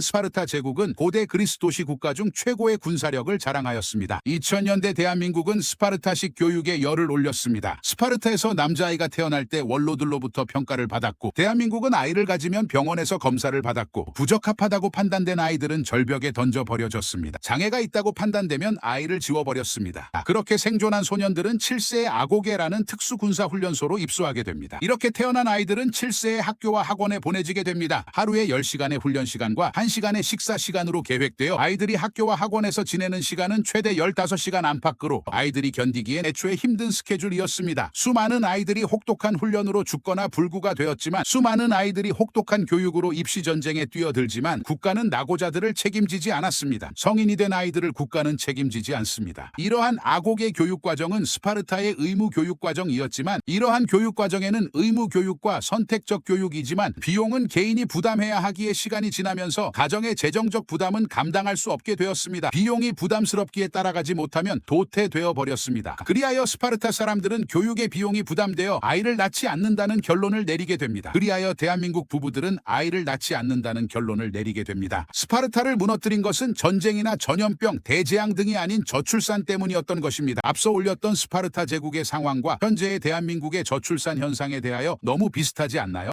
스파르타 제국은 고대 그리스 도시 국가 중 최고의 군사력을 자랑하였습니다. 2000년대 대한민국은 스파르타식 교육에 열을 올렸습니다. 스파르타에서 남자아이가 태어날 때 원로들로부터 평가를 받았고 대한민국은 아이를 가지면 병원에서 검사를 받았고 부적합하다고 판단된 아이들은 절벽에 던져 버려졌습니다. 장애가 있다고 판단되면 아이를 지워버렸습니다. 그렇게 생존한 소년들은 7세의 아고게라는 특수 군사 훈련소로 입소하게 됩니다. 이렇게 태어난 아이들은 7세의 학교와 학원에 보내지게 됩니다. 하루에 10시간의 훈련 시간과 1시간의 식사 시간으로 계획되어 아이들이 학교와 학원에서 지내는 시간은 최대 15시간 안팎으로 아이들이 견디기엔 애초에 힘든 스케줄이었습니다. 수많은 아이들이 혹독한 훈련으로 죽거나 불구가 되었지만 수많은 아이들이 혹독한 교육으로 입시 전쟁에 뛰어들지만 국가는 낙오자들을 책임지지 않았습니다. 성인이 된 아이들을 국가는 책임지지 않습니다. 이러한 아곡의 교육 과정은 스파르타의 의무 교육 과정이었지만 이러한 교육 과정에는 의무 교육과 선택적 교육이지만 비용은 개인이 부담해야 하기에 시간이 지나면서 가정의 재정적 부담은 감당할 수 없게 되었습니다. 비용이 부담스럽기에 따라가지 못하면 도태되어 버렸습니다. 그리하여 스파르타 사람들은 교육의 비용이 부담되어 아이를 낳지 않는다는 결론을 내리게 됩니다. 그리하여 대한민국 부부들은 아이를 낳지 않는다는 결론을 내리게 됩니다. 스파르타를 무너뜨린 것은 전쟁이나 전염병, 대재앙 등이 아닌 저출산 때문이었던 것입니다. 앞서 올렸던 스파르타 제국의 상황과 현재의 대한민국의 저출산 현상에 대하여 너무 비슷하지 않나요?